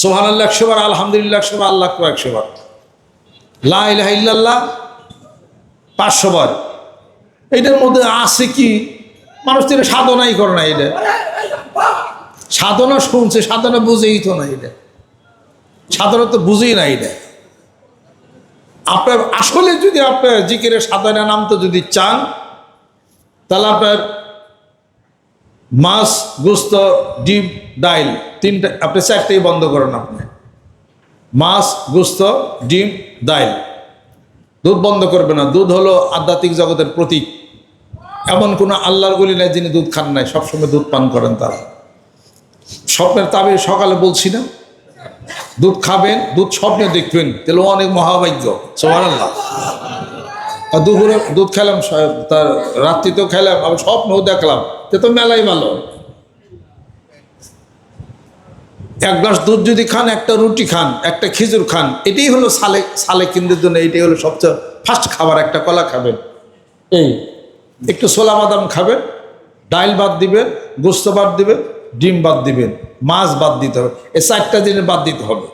সোহান আল্লাহ একশো বার আলহামদুলিল্লাহ একশো বার আল্লাহ আকবার একশো বার লা ইলাহা ইল্লাল্লাহ পাঁচশো বার এইটার মধ্যে আছে কি? মানুষ তো সাধনাই করে না এটা। সাধনা শুনছে, সাধনা বুঝেই তো না এটা। সাধনা তো বুঝেই না এটা। আপনার আসলে যদি আপনার জিকিরের সাধনা নাম তো যদি চান, তাহলে আপনার মাছ, গোস্ত, ডিম, ডাইল তিনটা, আপনি চারটেই বন্ধ করেন আপনি। মাছ, গোস্ত, ডিম, ডাইল। দুধ বন্ধ করবে না। দুধ হলো আধ্যাত্মিক জগতের প্রতীক। এমন কোনো আল্লাহর গলি নাই যিনি দুধ খান নাই। সবসময় দুধ পান করেন তারা। স্বপ্নের তাবে সকালে বলছি না। দুধ খাবেন, দুধ স্বপ্নে দেখবেন। তাহলে অনেক মহাভাগ্য। সোহান আল্লাহ আর দুপুরে দুধ খেলাম, তার রাত্রিতেও খেলাম, আবার স্বপ্নও দেখলাম। তে তো মেলাই ভালো। এক গ্লাস দুধ যদি খান একটা রুটি খান একটা খেজুর খান এটাই হলো সালে সালে কেন্দ্রের জন্য এটাই হলো সবচেয়ে ফার্স্ট খাবার একটা কলা খাবেন এই। একটু ছোলা বাদাম খাবেন ডাইল বাদ দিবেন গোস্ত বাদ দিবেন ডিম বাদ দিবেন মাছ বাদ দিতে হবে এই চারটা জিনিস বাদ দিতে হবে।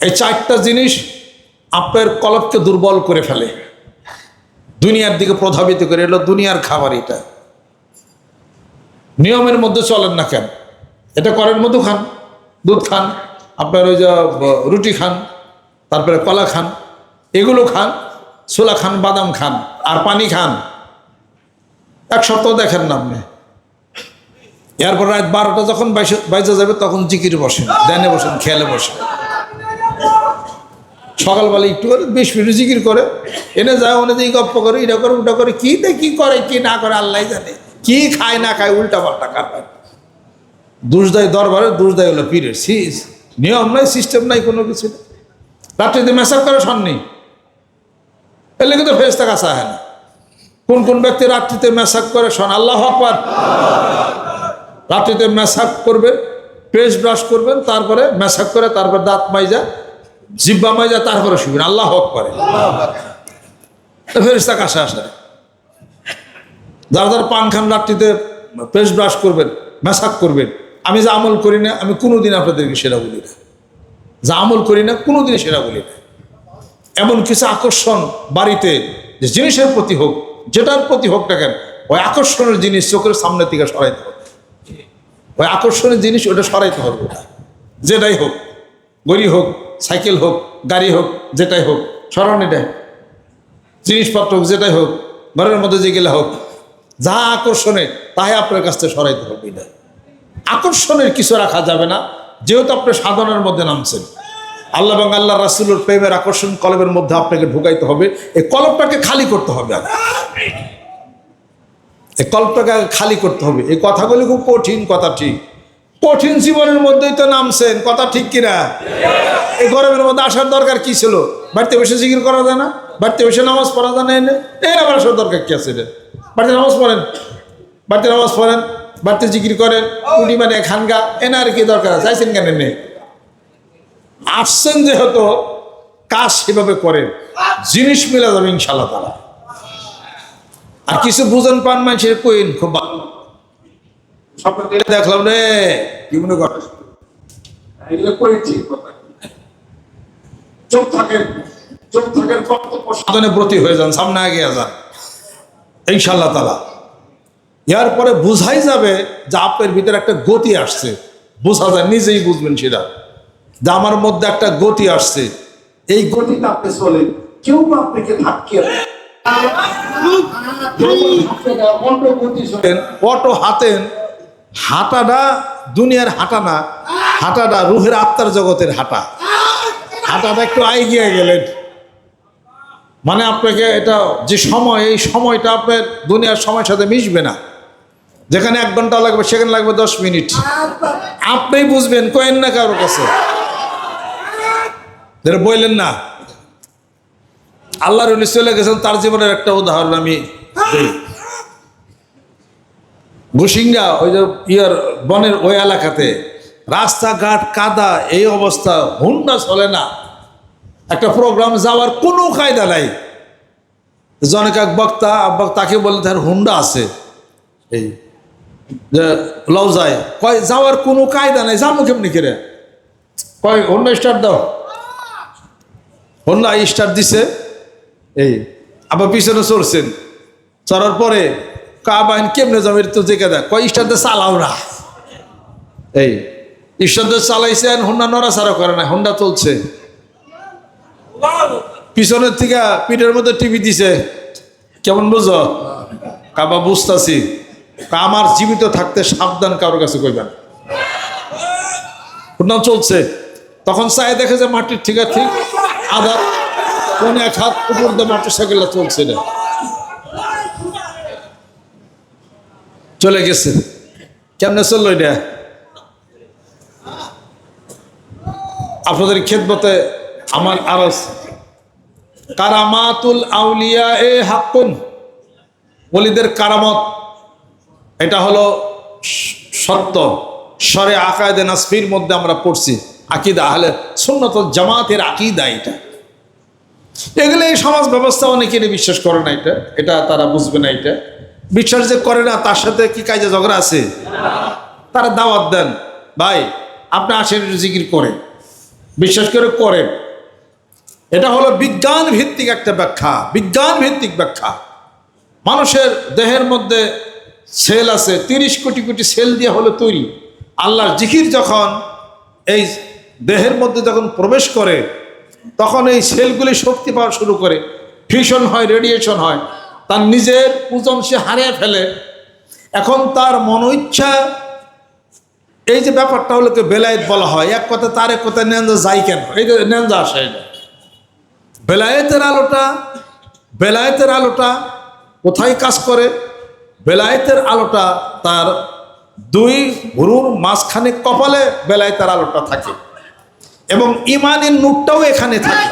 এই চারটা জিনিস আপনার কলবকে দুর্বল করে ফেলে। দুনিয়ার দিকে প্রভাবিত করে এলো দুনিয়ার খাবার এটা। নিয়মের মধ্যে চলেন না কেন? এটা করেন মধু খান দুধ খান, আপনার ওই যে রুটি খান, তারপরে কলা খান, এগুলো খান, ছোলা খান, বাদাম খান, আর পানি খান। এক সপ্তাহ দেখেন না আপনি। এরপর রাত বারোটা যখন বাইজে যাবে, তখন জিকির বসেন দেনে বসেন, খেয়ালে বসেন। সকালবেলা একটু করে, বিশ মিনিট জিকির করে, এনে যায় দিয়ে গপ্প করে এটা করে, ওটা করে, কি দে, কি করে, কি না করে আল্লাহ জানে। কি খায় না খায় উল্টা পাল্টা খায় দোষ দেয় দরবারে দোষ দেয় হলো পীরের সিস নিয়ম নাই সিস্টেম নাই, কোনো কিছু নেই। রাত্রিতে মেসাপ করে সন নেই এলে কিন্তু ফেরেস্তা কাছে হয় না। কোন কোন ব্যক্তি রাত্রিতে মেসাক করে শোন আল্লাহ আকবার। রাত্রিতে মেসাক করবেন পেস্ট ব্রাশ করবেন, তারপরে মেসাক করে তারপর দাঁত মাইজা, জিব্বা মাইজা, তারপরে শুবেন আল্লাহ হক করে ফেরিস্তা কাছে আসে। যারা যারা পান খান রাত্রিতে পেস্ট ব্রাশ করবেন মেসাক করবেন, আমি যা আমল করি না, আমি কোনোদিন আপনাদেরকে সেটা বলি না। যা আমল করি না কোনোদিন সেটা বলি না। এমন কিছু আকর্ষণ বাড়িতে, যে জিনিসের প্রতি হোক, যেটার প্রতি হোক না কেন, ওই আকর্ষণের জিনিস চোখের সামনে থেকে সরাইতে হবে। ওই আকর্ষণের জিনিস ওটা সরাইতে হবে ওটা। যেটাই হোক, গড়ি হোক, সাইকেল হোক, গাড়ি হোক, যেটাই হোক, সরান এটা। জিনিসপত্র হোক, যেটাই হোক, ঘরের মধ্যে যে গেলে হোক যা আকর্ষণে, তাই আপনার কাছ থেকে সরাইতে হবে না আকর্ষণের কিছু রাখা যাবে না, যেহেতু আপনি সাধনার মধ্যে নামছেন। আল্লাহ এবং আল্লাহ রাসুলের প্রেমের আকর্ষণ কলবের মধ্যে আপনাকে ঢুকাইতে হবে। এই কলবটাকে খালি করতে হবে। এই কল্পটাকে খালি করতে হবে। এই কথাগুলি খুব কঠিন কথা ঠিক। কঠিন জীবনের মধ্যেই তো নামছেন, কথা ঠিক কিনা? এই গরমের মধ্যে আসার দরকার কি ছিল? বাড়িতে বসে জিকির করা যায় না? বাড়িতে বসে নামাজ পড়া যায় না এই নামাজ আসার দরকার কি আছে বাড়িতে নামাজ পড়েন বাড়িতে নামাজ পড়েন বাড়িতে জিকির করেন উনি মানে খানগা এনে আর কি দরকার আছে? চাইছেন কেন নেই আসছেন যেহেতু কাজ সেভাবে করেন। জিনিস মিলা যাবে ইনশাল্লাহ তারা আর কিছু বুঝন পান মানুষের কইন খুব ভালো। দেখলাম রে কি মনে কর। চোখ থাকেন চোখ থাকেন সাধনে ব্রতী হয়ে যান সামনে আগে যান। ইনশাল্লাহ তালা ইয়ার পরে বোঝাই যাবে যে আপনার ভিতরে একটা গতি আসছে। বোঝা যায়, নিজেই বুঝবেন সেটা। যে আমার মধ্যে একটা গতি আসছে। এই গতিটা আপনি চলে, কেউ আপনাকে ধাক্কে অটো হাতেন হাঁটাটা দুনিয়ার হাঁটা না, হাঁটাটা রুহের আত্মার জগতের হাঁটা। হাঁটাটা একটু আইগিয়ে গেলেন। মানে আপনাকে এটা যে সময়, এই সময়টা আপনার দুনিয়ার সময়ের সাথে মিশবে না। যেখানে এক ঘণ্টা লাগবে, সেখানে লাগবে দশ মিনিট। আপনি বুঝবেন কয়েন না কারোর কাছে। বললেন না। আল্লাহর উনি চলে গেছেন, তার জীবনের একটা উদাহরণ আমি দিই। ওই যে ইয়ার বনের ওই এলাকাতে, রাস্তাঘাট কাদা, এই অবস্থা, হুন্ডা চলে না। একটা প্রোগ্রাম যাওয়ার কোনো কায়দা নাই। জনক এক বক্তা আব্বা তাকে বলে তার হুন্ডা আছে। এই যে লও যায় কয়, যাওয়ার কোনো কায়দা নাই, যাব কেমনি করে? কয়, হন্ডা স্টার্ট দাও। হন্ডা স্টার্ট দিছে। এই, আবার পিছনে চড়ছেন। চড়ার পরে কা বাহিন কেমনে যাবে তো দেখে দেয় কয় স্টার্ট দিয়ে চালাও না। এই দিয়ে চালাইছেন, হন্ডা নড়াচড়া করে না, হন্ডা চলছে। পিছনের থেকে পিঠের মধ্যে টিভি দিছে। কেমন বুঝো? কাবা বুঝতাছি। আমার জীবিত থাকতে সাবধান কারোর কাছে কইবেন নাম চলছে। তখন চাই দেখে যে মাটির ঠিক ঠিক, আধা কোন এক হাত উপর দিয়ে মোটর সাইকেলটা চলছে না চলে গেছে। কেমনে চলল এটা? আপনাদের খেদমতে আমার আরস কারামাতুল আউলিয়া এ হাক্কুন বলিদের কারামত। এটা হলো সত্য। সরে আকায়দে নাসফির মধ্যে আমরা পড়ছি, আকিদা আহলে সুন্নত জামাতের আকিদা এটা। এগুলো এই সমাজ ব্যবস্থা অনেকেরই বিশ্বাস করে না এটা এটা তারা বুঝবে না এটা। বিশ্বাস যে করে না, তার সাথে কি কাজে ঝগড়া আছে? তারা দাওয়াত দেন, ভাই, আপনি আসেন জিকির করে বিশ্বাস করে করেন। এটা হলো বিজ্ঞান ভিত্তিক একটা ব্যাখ্যা বিজ্ঞান ভিত্তিক ব্যাখ্যা। মানুষের দেহের মধ্যে সেল আছে, তিরিশ কোটি কোটি সেল দিয়ে হলো তৈরি। আল্লাহর জিকির যখন এই দেহের মধ্যে যখন প্রবেশ করে, তখন এই সেলগুলি শক্তি পাওয়া শুরু করে। ফিউশন হয়, রেডিয়েশন হয়। তার নিজের ওজন সে হারিয়ে ফেলে। এখন তার মনোইচ্ছা এই যে ব্যাপারটা হলোকে বেলায়েত বলা হয়, এক কথা তার এক কথা নেন্দা যায় কেন? এই যে আসে এটা। বেলায়েতের আলোটা বেলায়েতের আলোটা কোথায় কাজ করে? বেলায়েতের আলোটা তার দুই ভুরুর মাঝখানে কপালে বেলায়েতের আলোটা থাকে এবং ইমানের নূরটাও এখানে থাকে।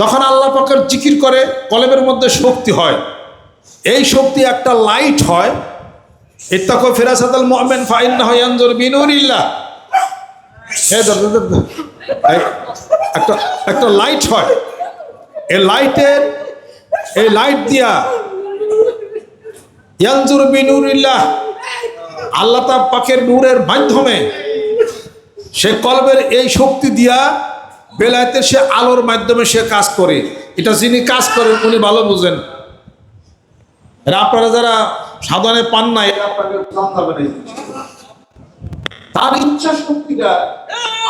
যখন আল্লাহ পাকের জিকির করে কলেমের মধ্যে শক্তি হয়, এই শক্তি একটা লাইট হয়, ইত্তাকু ফিরাসাতাল মুমিন একটা একটা লাইট হয়। এই লাইটের এই লাইট দিয়া ইয়ানজুর বিনুরিল্লাহ, আল্লাহ তার পাকের নূরের মাধ্যমে সে কলবের এই শক্তি দিয়া বেলায়েতের সে আলোর মাধ্যমে সে কাজ করে। এটা যিনি কাজ করেন, উনি ভালো বুঝেন। আপনারা যারা সাধনে পান না এরা আপনাকে জানতে হবে না এই জিনিসটা। তার ইচ্ছা শক্তিটা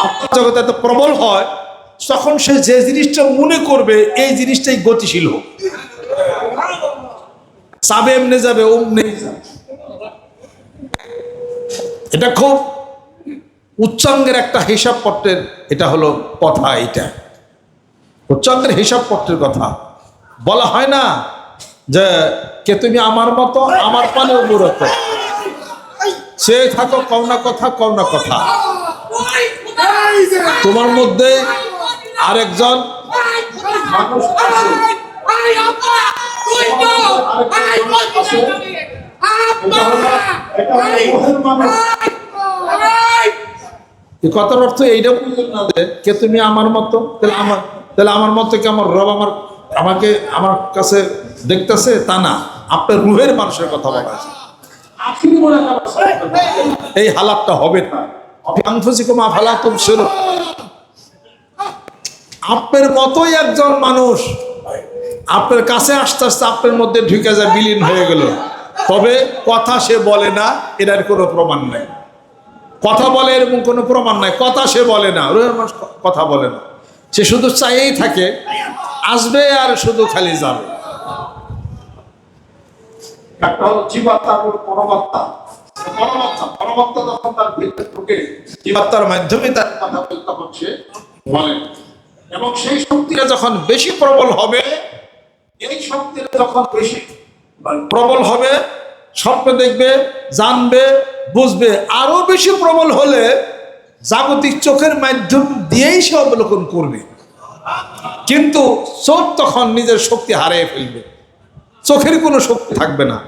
আপনার জগতে এত প্রবল হয় তখন সে যে জিনিসটা মনে করবে, এই জিনিসটাই গতিশীল হোক। চাবে এমনি যাবে, অমনি এটা খুব উচ্চাঙ্গের একটা হিসাব পত্রের, এটা হলো কথা এটা। উচ্চাঙ্গের হিসাব পত্রের কথা। বলা হয় না যে, কে তুমি আমার মতো, আমার পানে উপরত সে থাকো, কও না কথা, কও না কথা। তোমার মধ্যে মানুষ এই কথার অর্থ এইটা বুঝলেন না কে তুমি আমার মতো? তাহলে আমার তাহলে আমার মতো কি আমার রব আমার আমাকে আমার কাছে দেখতেছে? তা না। আপনার রুহের মানুষের কথা বলা আছে। এই হালাতটা হবে না। আংফসিকম আফালাতুম ছিল আপনার মতোই একজন মানুষ। আপনার কাছে আস্তে আস্তে আপনার মধ্যে ঢুকে যায় বিলীন হয়ে গেল। তবে কথা সে বলে না, এটার কোনো প্রমাণ নাই। কথা বলে এরকম কোনো প্রমাণ নাই। কথা সে বলে না মানুষ কথা বলে না। সে শুধু চাইয়েই থাকে, আসবে আর শুধু খালি যাবে। একটা হলো জীবাত্মা পরমাত্মা। পরমাত্মা পরমাত্মা যখন তার ভিতরে ঢুকে, জীবাত্মার মাধ্যমে তার কথা বলতে তখন সে বলে এবং সেই শক্তিটা যখন বেশি প্রবল হবে, এই শক্তিটা যখন বেশি প্রবল হবে, স্বপ্ন দেখবে, জানবে, বুঝবে, আরও বেশি প্রবল হলে জাগতিক চোখের মাধ্যম দিয়েই সে অবলোকন করবে। কিন্তু চোখ তখন নিজের শক্তি হারিয়ে ফেলবে। চোখের কোনো শক্তি থাকবে না।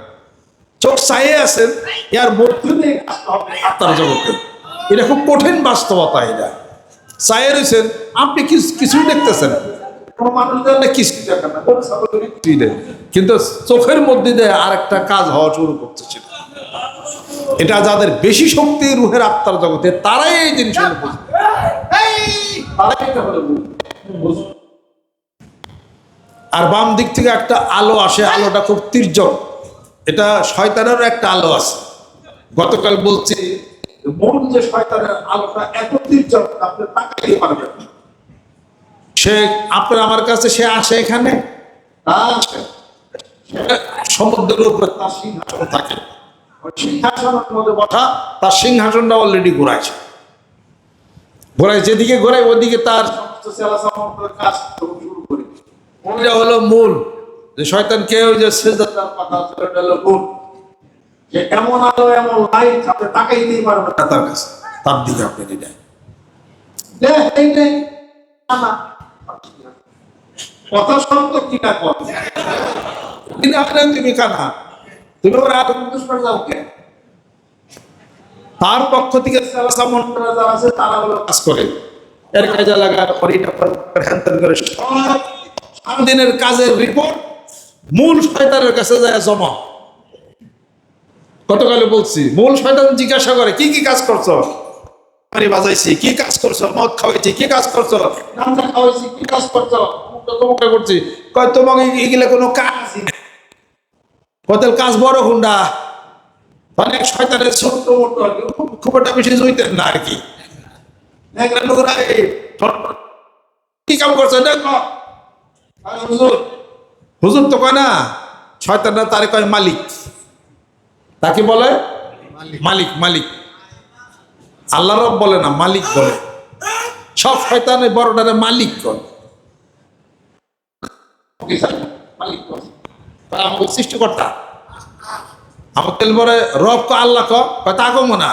চোখ চাইয়ে আছেন, এর মধ্যে আত্মার জগতে। এটা খুব কঠিন বাস্তবতা এটা। চাইয়ে রয়েছেন আপনি কিছু কিছুই দেখতেছেন? কোনো মানুষ দেখলে কিছুই দেখেন না? কোনো কিছুই দেখেন। কিন্তু চোখের মধ্যে দিয়ে আর একটা কাজ হওয়া শুরু সেটা। এটা যাদের বেশি শক্তি রুহের আত্মার জগতে তারাই এই জিনিসগুলো বুঝবে। আর বাম দিক থেকে একটা আলো আসে আলোটা খুব তীর্যক। এটা শয়তানেরও একটা আলো আছে। গতকাল বলছি মূল যে শয়তানের আলোটা এত তীর্যক আপনি তাকাইতে পারবেন সে আপনার আমার কাছে সে আসে এখানে? আসে। সমুদ্রের উপরে তার সিংহাসন থাকে। সিংহাসনের মধ্যে বসা তার সিংহাসনটা অলরেডি ঘোরাইছে। ঘোরাই যেদিকে ঘোরায় ওদিকে তার সমস্ত কাজ শুরু করে ওইটা হলো মূল। যে শয়তান কে? ওই যে সেজদার আছে, হলো মূল। যে এমন আলো, এমন লাইট আপনি তাকাইতেই পারবেন না তার কাছে। তার দিকে আপনি। কথা সত্য কি না কথা কিনা। তুমি কানা তুমি যাও তার পক্ষ থেকে যারা আছে, তারা কাজ করে। সারাদিনের কাজের রিপোর্ট মূল শয়তানের কাছে যায় জমা। গতকালে বলছি মূল শয়তান জিজ্ঞাসা করে কি কি কাজ করছ? বাজাইছি কি কাজ করছ? মদ খাওয়াইছি কি কাজ করছ? গাঁজা খাওয়াইছি কি কাজ করছ? তমুকটা করছি। কয় তোমাকে এগুলো কোনো কতেল কাজ বড় হুন্ডা। অনেক শয়তানের ছোট্ট মোটো খুব একটা বেশি জইতেন না আর কি কাম করছ? দেখো। আরে হুজুর। হুজুর তো কয় না শয়তানরা তারে কয় মালিক। তাকে বলে? মালিক। মালিক আল্লাহ রব বলে না মালিক বলে। সব শয়তানের বড়টারে মালিক। তারা আমাকে সৃষ্টিকর্তা। আমার তেল বলে রব ক আল্লাহ ক কয় তা কমো না।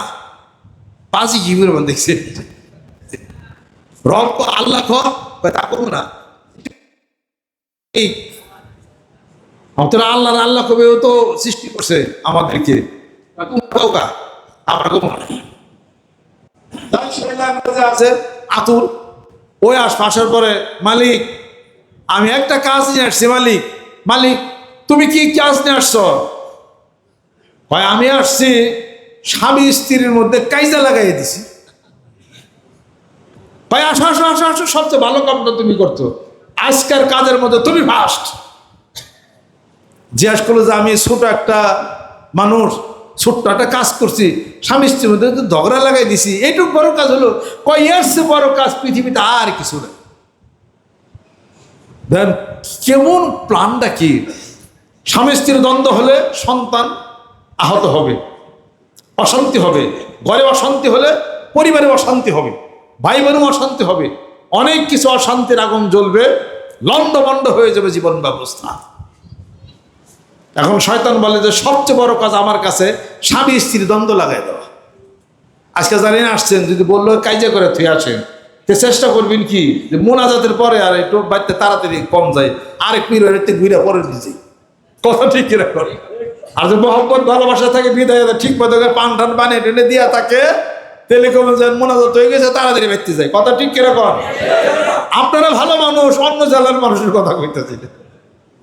পাঁচই কি করে দেখছে। রব ক আল্লাহ ক কয় তা কমো না। এই আমাদের আল্লাহ আল্লাহ কবে ও তো সৃষ্টি করছে আমাদেরকে। আমার কমো না তাই শৈলার কাছে আছে, আতুর, ওই আস আসার পরে মালিক, আমি একটা কাজ নিয়ে আসছি মালিক মালিক, তুমি কি কাজ নিয়ে আসছো? হয় আমি আসছি, স্বামী স্ত্রীর মধ্যে কাইজা লাগাই দিছি। ভাই, আসো আসো আসো আসো, সবচেয়ে ভালো কামটা তুমি করছ। আজকের কাজের মধ্যে তুমি ফার্স্ট জিজ্ঞাসা করল যে, আমি ছোট একটা মানুষ, ছোট্ট একটা কাজ করছি। স্বামী স্ত্রীর মধ্যে তো লাগাই দিছি। এইটুক বড় কাজ হলো, কয় চেয়ে বড় কাজ পৃথিবীতে আর কিছু না দেন কেমন প্ল্যানটা কি? স্বামী স্ত্রীর দ্বন্দ্ব হলে সন্তান আহত হবে, অশান্তি হবে। ঘরে অশান্তি হলে পরিবারে অশান্তি হবে ভাই বোনও অশান্তি হবে। অনেক কিছু অশান্তির আগুন জ্বলবে লন্ডভন্ড হয়ে যাবে জীবন ব্যবস্থা। এখন শয়তান বলে যে সবচেয়ে বড় কাজ আমার কাছে স্বামী স্ত্রীর দ্বন্দ্ব লাগাই দেওয়া। আজকে জানি না আসছেন, যদি বলল কাজে করে তুই আসেন। তো চেষ্টা করবেন কি? যে মোনাজাতের পরে আর একটু বাড়িতে তাড়াতাড়ি কম যায় আর একটু একটু ঘুরে পরে দিয়েছি কথা ঠিক কিনা করে। আর যে মোহাম্মদ ভালোবাসা থাকে, বিদায় ঠিক মতো পান টান বানিয়ে টেনে দিয়া থাকে, টেলিকম মোনাজাত হয়ে গেছে, তাড়াতাড়ি ব্যক্তি যায়। কথা ঠিক কীরকম আপনারা ভালো মানুষ, অন্য জেলার মানুষের কথা কইতেছি।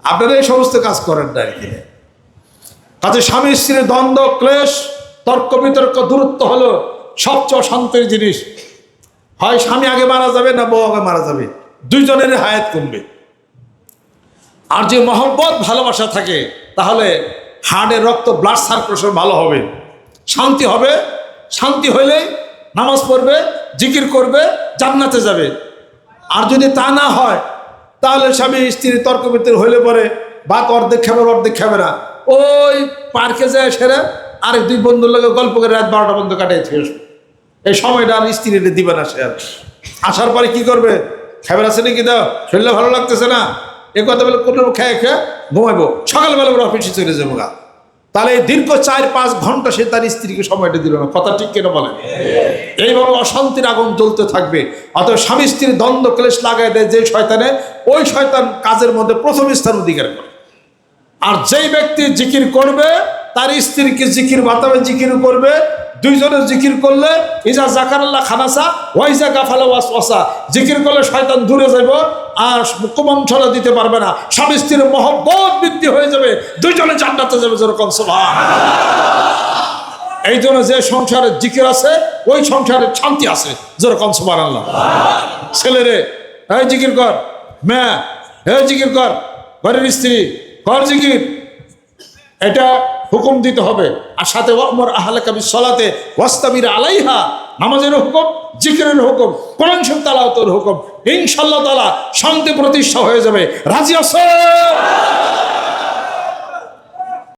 আপনারা এই সমস্ত কাজ করেন না আর কি কাজে স্বামী স্ত্রীর দ্বন্দ্ব, ক্লেশ, তর্ক, বিতর্ক, দূরত্ব হলো সবচেয়ে অশান্তির জিনিস। হয় স্বামী আগে মারা যাবে না বউ আগে মারা যাবে। দুইজনের হায়াত কমবে। আর যে মহব্বত, ভালোবাসা থাকে, তাহলে হার্টের রক্ত ব্লাড সার্কুলেশন ভালো হবে। শান্তি হবে। শান্তি হলে নামাজ পড়বে, জিকির করবে, জান্নাতে যাবে। আর যদি তা না হয় তাহলে স্বামী স্ত্রী তর্ক বিতর্ক হইলে পরে বাক অর্ধেক খাবে অর্ধেক খাবে না। ওই পার্কে যায় সেরে আরেক দুই বন্ধুর লোকে গল্প করে রাত বারোটা কাটাই থেকে এই সময়টা আর স্ত্রীটা দিবে না সে আর। আসার পরে কি করবে? খাবার আছে নাকি দাও? শরীরে ভালো লাগতেছে না? এ কথা বলে কোনো খেয়ে খেয়ে ঘুমাইবো। সকালবেলা ওরা অফিসে চলে যাব গা। তাহলে দীর্ঘ চার পাঁচ ঘণ্টা সে তার স্ত্রীকে সময়টা দিল না। কথা ঠিক কেন বলে এইভাবে অশান্তির আগুন জ্বলতে থাকবে। অতএব স্বামী স্ত্রীর দ্বন্দ্ব, ক্লেশ লাগাই দেয় যে শয়তানে, ওই শয়তান কাজের মধ্যে প্রথম স্থান অধিকার করে। আর যেই ব্যক্তি জিকির করবে, তার স্ত্রীকে জিকির বাতাবে জিকির করবে দুইজনে জিকির করলে, ইজা জাকারাল্লাহ খানাসা, ওয়াইজা গাফালা ওয়াস ওয়াসা। জিকির করলে শয়তান দূরে যাইব, আর কুমন্থনা দিতে পারবে না। স্বামী স্ত্রীর মহব্বত বৃদ্ধি হয়ে যাবে, দুইজনে জান্নাতে যাবে যেরকম সভা এই জন্য যে সংসারে জিকির আছে ওই সংসারে শান্তি আছে? যেরকম সুবার আল্লাহ ছেলেরে, এই জিকির কর। মেয়ে, এই জিকির কর। ঘরের স্ত্রী, কর জিকির। এটা হুকুম দিতে হবে। আর সাথে ওমর আহলে কাবি সলাতে ওয়াস্তাবির আলাইহা। নামাজের হুকুম, জিকিরের হুকুম, কোরআন শরীফ তালাওয়াতের হুকুম। ইনশাআল্লাহ তালা শান্তি প্রতিষ্ঠা হয়ে যাবে। রাজি আছে?